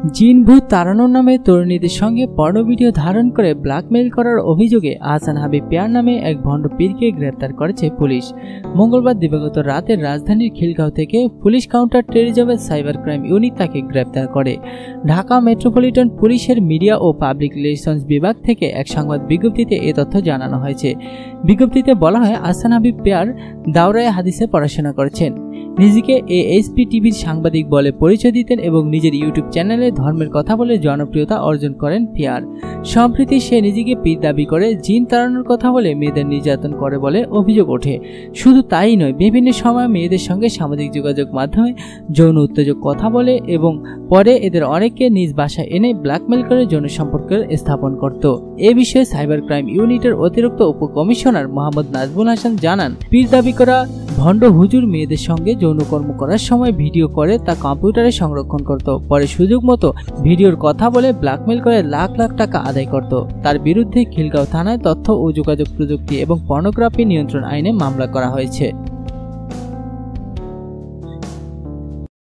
জিন ভূত তাড়ানোর নামে তরুণীদের সঙ্গে পর্ণ ভিডিও ধারণ করে ব্ল্যাকমেইল করার অভিযোগে আহসান হাবিব পেয়ার নামে এক ভণ্ড পীরকে গ্রেপ্তার করেছে পুলিশ। মঙ্গলবার দিবাগত রাতে রাজধানীর খিলগাঁও থেকে পুলিশ কাউন্টার টেরিজমের সাইবার ক্রাইম ইউনিট তাকে গ্রেপ্তার করে। ঢাকা মেট্রোপলিটন পুলিশের মিডিয়া ও পাবলিক রিলেশনস বিভাগ থেকে এক সংবাদ বিজ্ঞপ্তিতে এ তথ্য জানানো হয়েছে। বিজ্ঞপ্তিতে বলা হয়, আহসান হাবিব পেয়ার দাওরায় হাদিসে পড়াশোনা করেছেন। নিজেকে এএসপি টিভির সাংবাদিক বলে পরিচয় দিতেন এবং নিজের ইউটিউব চ্যানেলে ধর্মের কথা বলে জনপ্রিয়তা অর্জন করেন পিয়ার সম্প্রতি সে নিজেকে পীর দাবি করে জিন তাড়ানোর কথা বলে মেয়েদের নির্যাতন করে বলে অভিযোগ ওঠে। শুধু তাই নয়, বিভিন্ন সময় মেয়েদের সঙ্গে সামাজিক যোগাযোগ মাধ্যমে যৌন উত্তেজক কথা বলে এবং পরে এদের অনেককে নিজ বাসায় এনে ব্ল্যাকমেল করে যৌন সম্পর্কের স্থাপন করত। এ বিষয়ে সাইবার ক্রাইম ইউনিটের অতিরিক্ত উপকমিশনার মোহাম্মদ নাজবুল হাসান জানান, পীর দাবি করা ভণ্ড হুজুর মেয়েদের সঙ্গে যৌনকর্ম করার সময় ভিডিও করে তা কম্পিউটারে সংরক্ষণ করত। পরে সুযোগ মতো ভিডিওর কথা বলে ব্ল্যাকমেল করে লাখ লাখ টাকা আদায় করত। তার বিরুদ্ধে খিলগাঁও থানায় তথ্য ও যোগাযোগ প্রযুক্তি এবং পর্নোগ্রাফি নিয়ন্ত্রণ আইনে মামলা করা হয়েছে।